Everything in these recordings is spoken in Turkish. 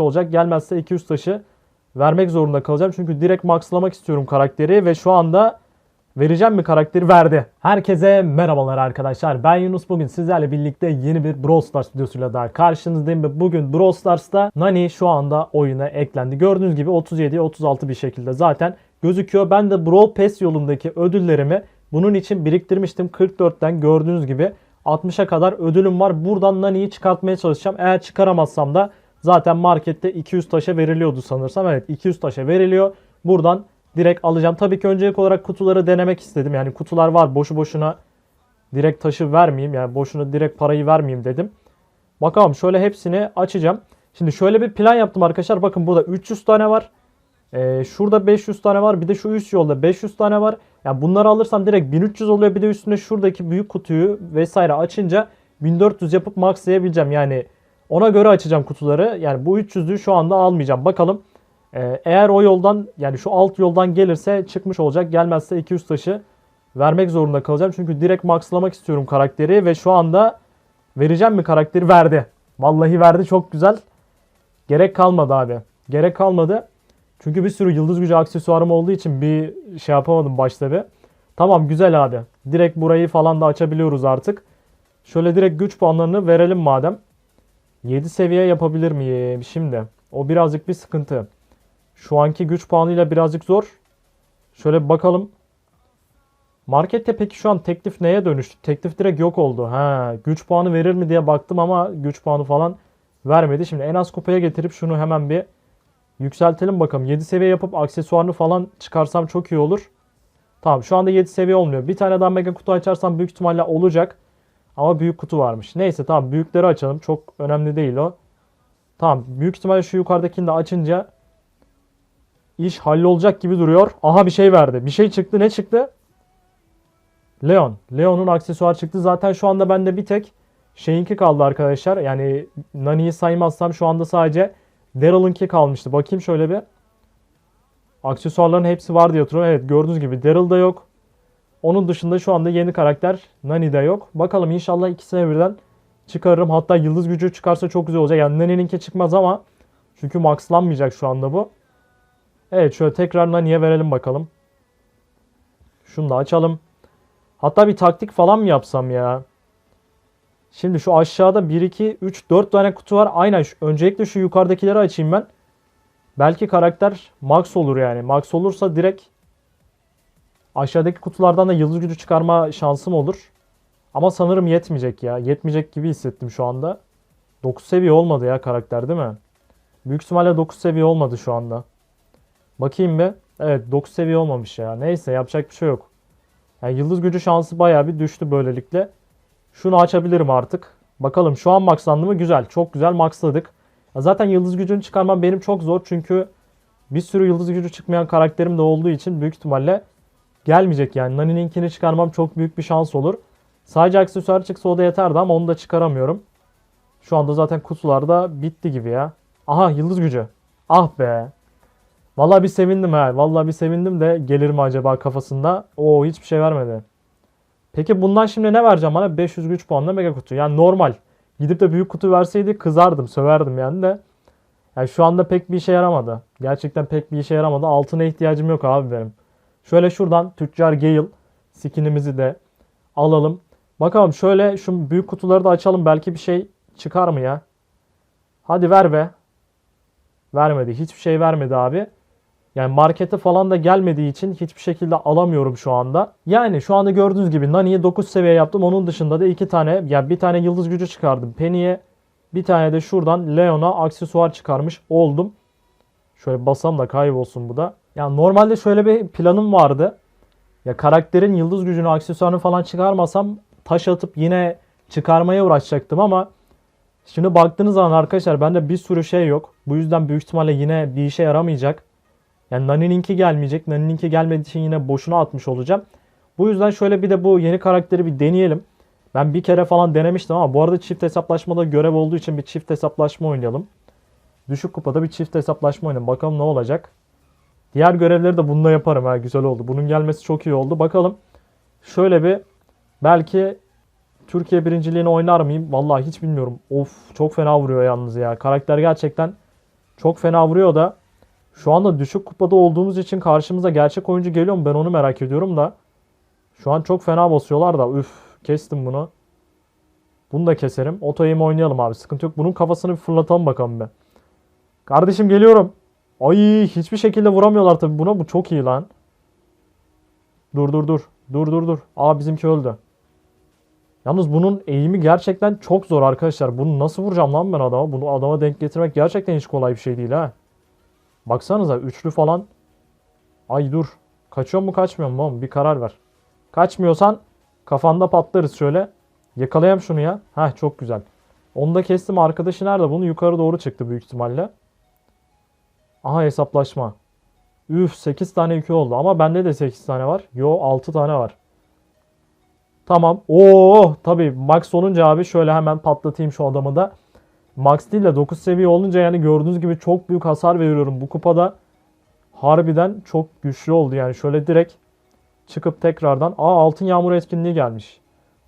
olacak. Gelmezse 200 taşı vermek zorunda kalacağım. Çünkü direkt maxlamak istiyorum karakteri ve şu anda vereceğim mi karakteri verdi. Herkese merhabalar arkadaşlar. Ben Yunus bugün sizlerle birlikte yeni bir Brawl Stars videosuyla daha karşınızdayım ve bugün Brawl Stars'ta Nani şu anda oyuna eklendi. Gördüğünüz gibi 37 36 bir şekilde zaten gözüküyor. Ben de Brawl Pass yolundaki ödüllerimi bunun için biriktirmiştim. 44'ten gördüğünüz gibi 60'a kadar ödülüm var. Buradan Nani'yi çıkartmaya çalışacağım. Eğer çıkaramazsam da zaten markette 200 taşa veriliyordu sanırsam. Evet 200 taşa veriliyor. Buradan direkt alacağım. Tabii ki öncelik olarak kutuları denemek istedim. Yani kutular var boşu boşuna direkt taşı vermeyeyim. Yani boşuna direkt parayı vermeyeyim dedim. Bakalım şöyle hepsini açacağım. Şimdi şöyle bir plan yaptım arkadaşlar. Bakın burada 300 tane var. Ee, şurada 500 tane var. Bir de şu üst yolda 500 tane var. Yani bunları alırsam direkt 1300 oluyor. Bir de üstüne şuradaki büyük kutuyu vesaire açınca 1400 yapıp maxlayabileceğim. Yani ona göre açacağım kutuları. Yani bu 300'ü şu anda almayacağım. Bakalım. Ee, eğer o yoldan yani şu alt yoldan gelirse çıkmış olacak. Gelmezse 200 taşı vermek zorunda kalacağım. Çünkü direkt maxlamak istiyorum karakteri ve şu anda vereceğim mi karakteri verdi. Vallahi verdi çok güzel. Gerek kalmadı abi. Gerek kalmadı. Çünkü bir sürü yıldız gücü aksesuarım olduğu için bir şey yapamadım başta bir. Tamam güzel abi. Direkt burayı falan da açabiliyoruz artık. Şöyle direkt güç puanlarını verelim madem. 7 seviye yapabilir miyim şimdi? O birazcık bir sıkıntı. Şu anki güç puanıyla birazcık zor. Şöyle bir bakalım. Markette peki şu an teklif neye dönüştü? Teklif direkt yok oldu. Ha, güç puanı verir mi diye baktım ama güç puanı falan vermedi. Şimdi en az kupaya getirip şunu hemen bir yükseltelim bakalım. 7 seviye yapıp aksesuarını falan çıkarsam çok iyi olur. Tamam şu anda 7 seviye olmuyor. Bir tane daha mega kutu açarsam büyük ihtimalle olacak. Ama büyük kutu varmış. Neyse tamam büyükleri açalım. Çok önemli değil o. Tamam büyük ihtimalle şu yukarıdakini de açınca iş hallolacak gibi duruyor. Aha bir şey verdi. Bir şey çıktı. Ne çıktı? Leon. Leon'un aksesuar çıktı. Zaten şu anda bende bir tek şeyinki kaldı arkadaşlar. Yani Nani'yi saymazsam şu anda sadece Daryl'ınki kalmıştı. Bakayım şöyle bir. Aksesuarların hepsi var diye hatırlıyorum. Evet gördüğünüz gibi Daryl da yok. Onun dışında şu anda yeni karakter Nani de yok. Bakalım inşallah ikisine birden çıkarırım. Hatta yıldız gücü çıkarsa çok güzel olacak. Yani Nani'ninki çıkmaz ama çünkü maxlanmayacak şu anda bu. Evet şöyle tekrar Nani'ye verelim bakalım. Şunu da açalım. Hatta bir taktik falan mı yapsam ya? Şimdi şu aşağıda 1, 2, 3, 4 tane kutu var. Aynen şu, öncelikle şu yukarıdakileri açayım ben. Belki karakter max olur yani. Max olursa direkt aşağıdaki kutulardan da yıldız gücü çıkarma şansım olur. Ama sanırım yetmeyecek ya. Yetmeyecek gibi hissettim şu anda. 9 seviye olmadı ya karakter değil mi? Büyük ihtimalle 9 seviye olmadı şu anda. Bakayım bir. Evet 9 seviye olmamış ya. Neyse yapacak bir şey yok. Yani yıldız gücü şansı bayağı bir düştü böylelikle. Şunu açabilirim artık. Bakalım şu an maxlandı mı? Güzel. Çok güzel maxladık. Zaten yıldız gücünü çıkarmam benim çok zor. Çünkü bir sürü yıldız gücü çıkmayan karakterim de olduğu için büyük ihtimalle gelmeyecek yani. Nani'ninkini çıkarmam çok büyük bir şans olur. Sadece aksesuar çıksa o da yeterdi ama onu da çıkaramıyorum. Şu anda zaten kutularda bitti gibi ya. Aha yıldız gücü. Ah be. Vallahi bir sevindim ha. Vallahi bir sevindim de gelir mi acaba kafasında. Oo hiçbir şey vermedi. Peki bundan şimdi ne vereceğim bana? 500 güç puanla mega kutu. Yani normal. Gidip de büyük kutu verseydi kızardım, söverdim yani de. Yani şu anda pek bir işe yaramadı. Gerçekten pek bir işe yaramadı. Altına ihtiyacım yok abi benim. Şöyle şuradan Tüccar Gale skinimizi de alalım. Bakalım şöyle şu büyük kutuları da açalım. Belki bir şey çıkar mı ya? Hadi ver be. Vermedi. Hiçbir şey vermedi abi. Yani markete falan da gelmediği için hiçbir şekilde alamıyorum şu anda. Yani şu anda gördüğünüz gibi Nani'ye 9 seviye yaptım. Onun dışında da 2 tane yani bir tane yıldız gücü çıkardım. Penny'e bir tane de şuradan Leon'a aksesuar çıkarmış oldum. Şöyle basam da kaybolsun bu da. Yani normalde şöyle bir planım vardı. Ya karakterin yıldız gücünü, aksesuarını falan çıkarmasam taş atıp yine çıkarmaya uğraşacaktım ama şimdi baktığınız zaman arkadaşlar bende bir sürü şey yok. Bu yüzden büyük ihtimalle yine bir işe yaramayacak. Yani Nani'ninki gelmeyecek. Nani'ninki gelmediği için yine boşuna atmış olacağım. Bu yüzden şöyle bir de bu yeni karakteri bir deneyelim. Ben bir kere falan denemiştim ama bu arada çift hesaplaşmada görev olduğu için bir çift hesaplaşma oynayalım. Düşük kupada bir çift hesaplaşma oynayalım. Bakalım ne olacak. Diğer görevleri de bununla yaparım. Ha, güzel oldu. Bunun gelmesi çok iyi oldu. Bakalım. Şöyle bir belki Türkiye birinciliğini oynar mıyım? Vallahi hiç bilmiyorum. Of çok fena vuruyor yalnız ya. Karakter gerçekten Çok fena vuruyor da. Şu anda düşük kupada olduğumuz için karşımıza gerçek oyuncu geliyor mu ben onu merak ediyorum da. Şu an çok fena basıyorlar da. Üf kestim bunu. Bunu da keserim. Oto aim oynayalım abi. Sıkıntı yok. Bunun kafasını bir fırlatalım bakalım be. Kardeşim geliyorum. Ay hiçbir şekilde vuramıyorlar tabii buna. Bu çok iyi lan. Dur dur dur. Dur dur dur. Aa bizimki öldü. Yalnız bunun eğimi gerçekten çok zor arkadaşlar. Bunu nasıl vuracağım lan ben adama? Bunu adama denk getirmek gerçekten hiç kolay bir şey değil ha. Baksanıza üçlü falan. Ay dur. Kaçıyor mu kaçmıyor mu? Bir karar ver. Kaçmıyorsan kafanda patlarız şöyle. Yakalayayım şunu ya. Heh çok güzel. Onu da kestim. Arkadaşı nerede? Bunu yukarı doğru çıktı büyük ihtimalle. Aha hesaplaşma. Üf 8 tane yükü oldu. Ama bende de 8 tane var. Yo 6 tane var. Tamam. Oo tabii max olunca abi şöyle hemen patlatayım şu adamı da. Max değil de 9 seviye olunca yani gördüğünüz gibi çok büyük hasar veriyorum. Bu kupada harbiden çok güçlü oldu. Yani şöyle direkt çıkıp tekrardan. Aa altın yağmur etkinliği gelmiş.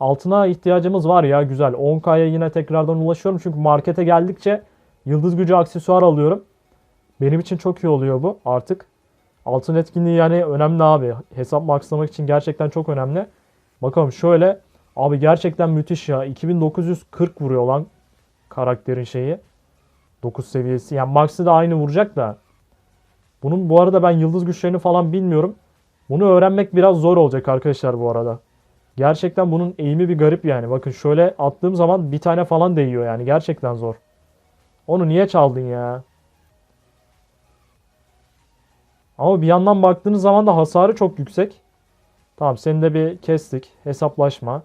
Altına ihtiyacımız var ya güzel. 10K'ya yine tekrardan ulaşıyorum. Çünkü markete geldikçe yıldız gücü aksesuar alıyorum. Benim için çok iyi oluyor bu artık. Altın etkinliği yani önemli abi. Hesap maxlamak için gerçekten çok önemli. Bakalım şöyle. Abi gerçekten müthiş ya. 2940 vuruyor lan karakterin şeyi. 9 seviyesi. Yani max'ı da aynı vuracak da. Bunun bu arada ben yıldız güçlerini falan bilmiyorum. Bunu öğrenmek biraz zor olacak arkadaşlar bu arada. Gerçekten bunun eğimi bir garip yani. Bakın şöyle attığım zaman bir tane falan değiyor yani. Gerçekten zor. Onu niye çaldın ya? Ama bir yandan baktığınız zaman da hasarı çok yüksek. Tamam seni de bir kestik. Hesaplaşma.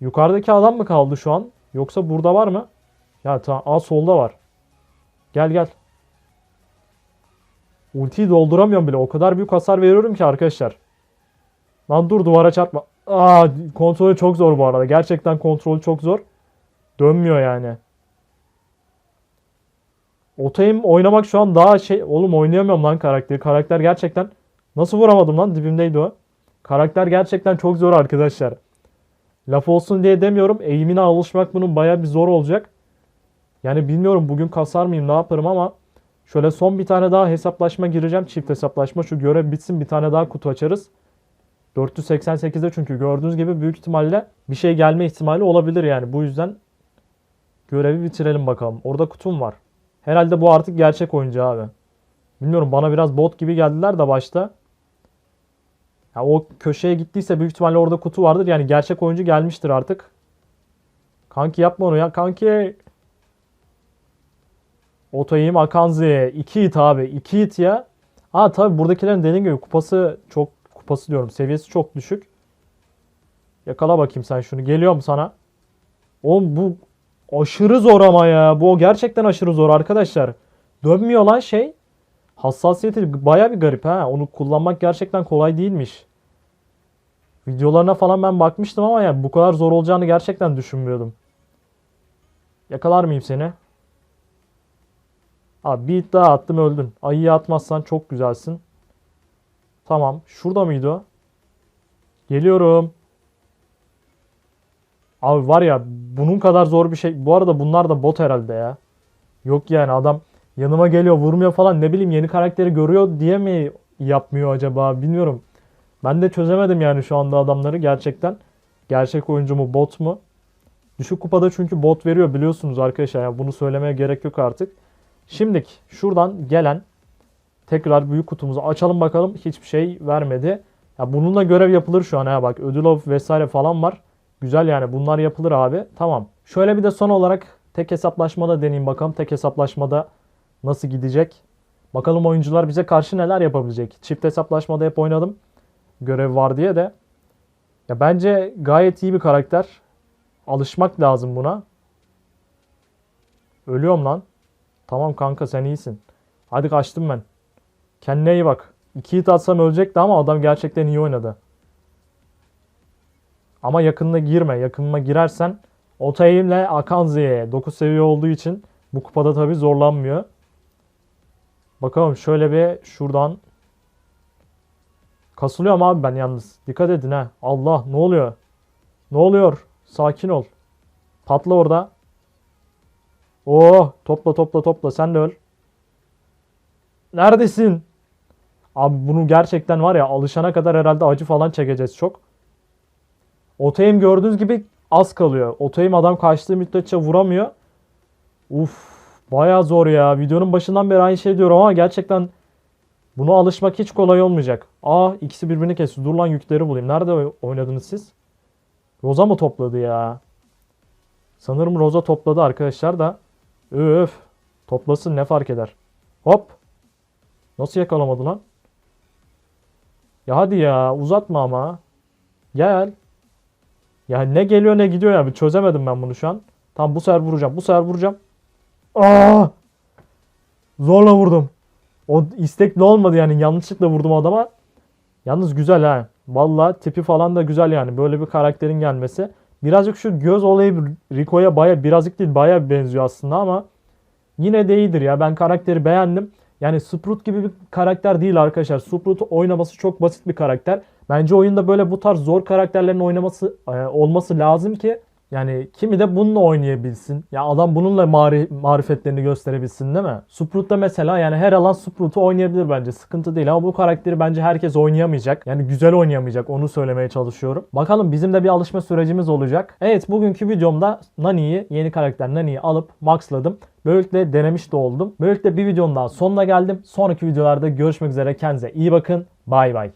Yukarıdaki adam mı kaldı şu an? Yoksa burada var mı? Ya tamam. Aa solda var. Gel gel. Ultiyi dolduramıyorum bile. O kadar büyük hasar veriyorum ki arkadaşlar. Lan dur duvara çarpma. Aa kontrolü çok zor bu arada. Gerçekten kontrolü çok zor. Dönmüyor yani. Otayım oynamak şu an daha şey... Oğlum oynayamıyorum lan karakteri. Karakter gerçekten... Nasıl vuramadım lan? Dibimdeydi o. Karakter gerçekten çok zor arkadaşlar. Laf olsun diye demiyorum. Eğimine alışmak bunun baya bir zor olacak. Yani bilmiyorum bugün kasar mıyım ne yaparım ama şöyle son bir tane daha hesaplaşma gireceğim. Çift hesaplaşma. Şu görev bitsin bir tane daha kutu açarız. 488'de çünkü gördüğünüz gibi büyük ihtimalle bir şey gelme ihtimali olabilir yani. Bu yüzden görevi bitirelim bakalım. Orada kutum var. Herhalde bu artık gerçek oyuncu abi. Bilmiyorum bana biraz bot gibi geldiler de başta. Ya o köşeye gittiyse büyük ihtimalle orada kutu vardır. Yani gerçek oyuncu gelmiştir artık. Kanki yapma onu ya. Kanki. Otoyim Akanzi. 2 hit abi. 2 hit ya. Ha tabi buradakilerin dediğim gibi kupası çok kupası diyorum. Seviyesi çok düşük. Yakala bakayım sen şunu. Geliyorum sana. Oğlum bu aşırı zor ama ya. Bu gerçekten aşırı zor arkadaşlar. Dönmüyor lan şey. Hassasiyeti baya bir garip ha. Onu kullanmak gerçekten kolay değilmiş. Videolarına falan ben bakmıştım ama yani bu kadar zor olacağını gerçekten düşünmüyordum. Yakalar mıyım seni? Abi bir daha attım öldün. Ayıyı atmazsan çok güzelsin. Tamam. Şurada mıydı o? Geliyorum. Abi var ya bunun kadar zor bir şey. Bu arada bunlar da bot herhalde ya. Yok yani adam yanıma geliyor vurmuyor falan ne bileyim yeni karakteri görüyor diye mi yapmıyor acaba bilmiyorum. Ben de çözemedim yani şu anda adamları gerçekten. Gerçek oyuncu mu bot mu? Düşük kupada çünkü bot veriyor biliyorsunuz arkadaşlar. Yani bunu söylemeye gerek yok artık. Şimdilik şuradan gelen tekrar büyük kutumuzu açalım bakalım. Hiçbir şey vermedi. Ya bununla görev yapılır şu an ha bak ödül of vesaire falan var. Güzel yani bunlar yapılır abi. Tamam. Şöyle bir de son olarak tek hesaplaşmada deneyeyim bakalım. Tek hesaplaşmada nasıl gidecek? Bakalım oyuncular bize karşı neler yapabilecek. Çift hesaplaşmada hep oynadım. Görev var diye de. Ya bence gayet iyi bir karakter. Alışmak lazım buna. Ölüyorum lan. Tamam kanka sen iyisin. Hadi kaçtım ben. Kendine iyi bak. İki hit atsam ölecekti ama adam gerçekten iyi oynadı. Ama yakınına girme. Yakınına girersen Otayim'le Akanzi'ye 9 seviye olduğu için bu kupada tabi zorlanmıyor. Bakalım şöyle bir şuradan Kasılıyorum abi ben yalnız. Dikkat edin ha. Allah ne oluyor? Ne oluyor? Sakin ol. Patla orada. Oo topla topla topla sen de öl. Neredesin? Abi bunu gerçekten var ya alışana kadar herhalde acı falan çekeceğiz çok. Otayım gördüğünüz gibi az kalıyor. Otayım adam kaçtığı müddetçe vuramıyor. Uf bayağı zor ya. Videonun başından beri aynı şey diyorum ama gerçekten buna alışmak hiç kolay olmayacak. Aa ikisi birbirini kesiyor. Dur lan yükleri bulayım. Nerede oy- oynadınız siz? Roza mı topladı ya? Sanırım Roza topladı arkadaşlar da. Öf. Toplasın ne fark eder. Hop. Nasıl yakalamadı lan? Ya hadi ya uzatma ama. Gel. Ya ne geliyor ne gidiyor ya. Bir çözemedim ben bunu şu an. Tam bu sefer vuracağım. Bu sefer vuracağım. Aa! Zorla vurdum. O istekli olmadı yani. Yanlışlıkla vurdum adama. Yalnız güzel ha. Vallahi tipi falan da güzel yani. Böyle bir karakterin gelmesi. Birazcık şu göz olayı Rico'ya baya birazcık değil baya benziyor aslında ama yine de iyidir ya. Ben karakteri beğendim. Yani Sprout gibi bir karakter değil arkadaşlar. Sprout'u oynaması çok basit bir karakter. Bence oyunda böyle bu tarz zor karakterlerin oynaması e, olması lazım ki yani kimi de bununla oynayabilsin. Ya adam bununla mari- marifetlerini gösterebilsin değil mi? Sprout'ta mesela yani her alan Sprout'u oynayabilir bence. Sıkıntı değil ama bu karakteri bence herkes oynayamayacak. Yani güzel oynayamayacak. Onu söylemeye çalışıyorum. Bakalım bizim de bir alışma sürecimiz olacak. Evet bugünkü videomda Nani'yi, yeni karakter Nani'yi alıp maxladım. Böylelikle denemiş de oldum. Böylelikle bir videonun daha sonuna geldim. Sonraki videolarda görüşmek üzere. Kendinize iyi bakın. Bay bay.